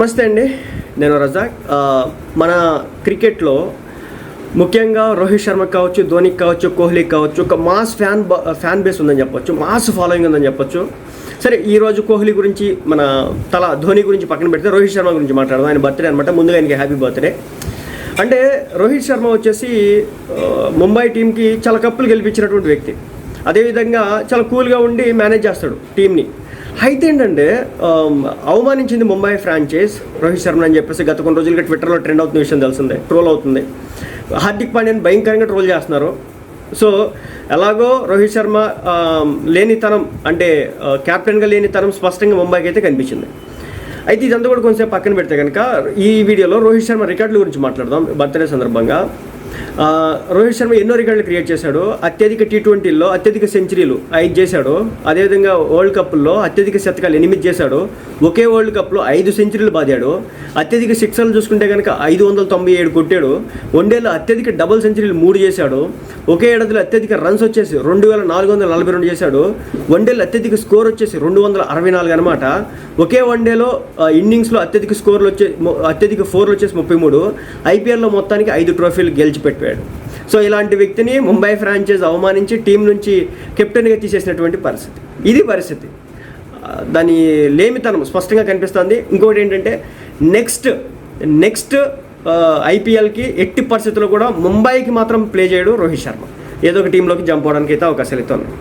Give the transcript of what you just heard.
నమస్తే అండి నేను రజాక్. మన క్రికెట్లో ముఖ్యంగా రోహిత్ శర్మ కావచ్చు ధోని కావచ్చు కోహ్లీ కావచ్చు ఒక మాస్ ఫ్యాన్ బ- ఫ్యాన్ బేస్ ఉందని చెప్పొచ్చు మాస్ ఫాలోయింగ్ ఉందని చెప్పొచ్చు. సరే ఈరోజు కోహ్లీ గురించి మన తల ధోని గురించి పక్కన పెడితే రోహిత్ శర్మ గురించి మాట్లాడదాం. ఆయన బర్త్డే అనమాట ముందుగా ఆయనకి హ్యాపీ బర్త్డే. అంటే రోహిత్ శర్మ వచ్చేసి ముంబై టీంకి చాలా కప్పులు గెలిపించినటువంటి వ్యక్తి. అదేవిధంగా చాలా కూల్గా ఉండి మేనేజ్ చేస్తాడు టీంని అయితే ఏంటంటే అవమానించింది ముంబై ఫ్రాంచైజ్ రోహిత్ శర్మ అని చెప్పేసి గత కొన్ని రోజులుగా ట్విట్టర్లో ట్రెండ్ అవుతున్న విషయం తెలిసిందే ట్రోల్ అవుతుంది. హార్దిక్ పాండ్యాని భయంకరంగా ట్రోల్ చేస్తున్నారు. సో ఎలాగో రోహిత్ శర్మ లేనితనం అంటే క్యాప్టెన్గా లేనితనం స్పష్టంగా ముంబైకి అయితే కనిపించింది. అయితే ఇదంతా కూడా కొంచెంసేపు పక్కన పెడితే కనుక ఈ వీడియోలో రోహిత్ శర్మ రికార్డుల గురించి మాట్లాడదాం బర్త్డే సందర్భంగా. రోహిత్ శర్మ ఎన్నో రికార్డులు క్రియేట్ చేశాడు. అత్యధిక టీ ట్వంటీలో అత్యధిక సెంచరీలు ఐదు చేశాడు. అదేవిధంగా వరల్డ్ కప్లో అత్యధిక శతకాలు ఎనిమిది చేశాడు. ఒకే వరల్డ్ కప్లో ఐదు సెంచరీలు బాదాడు. అత్యధిక సిక్సర్లు చూసుకుంటే కనుక ఐదు వందల తొంభై ఏడు కొట్టాడు. వన్డేలో అత్యధిక డబుల్ సెంచరీలు మూడు చేశాడు. ఒకే ఏడాదిలో అత్యధిక రన్స్ వచ్చేసి రెండు వేల నాలుగు వందల నలభై రెండు చేశాడు. వన్డేలో అత్యధిక స్కోర్ వచ్చేసి రెండు వందల అరవై నాలుగు అనమాట ఒకే వన్డేలో ఇన్నింగ్స్లో అత్యధిక స్కోర్లు వచ్చే అత్యధిక ఫోర్లు వచ్చేసి ముప్పై మూడు. ఐపీఎల్లో మొత్తానికి ఐదు ట్రోఫీలు గెలిచిపెట్టాడు. వెళ్ళిపోయాడు సో ఇలాంటి వ్యక్తిని ముంబై ఫ్రాంచైజ్ అవమానించి టీం నుంచి కెప్టెన్గా తీసేసినటువంటి పరిస్థితి. ఇది పరిస్థితి. దాని లేమితనం స్పష్టంగా కనిపిస్తుంది. ఇంకోటి ఏంటంటే నెక్స్ట్ నెక్స్ట్ ఐపీఎల్కి ఎట్టి పరిస్థితుల్లో కూడా ముంబైకి మాత్రం ప్లే చేయడు రోహిత్ శర్మ. ఏదో ఒక టీంలోకి జంప్ అవడానికి అయితే అవకాశాలు అయితే ఉన్నాయి.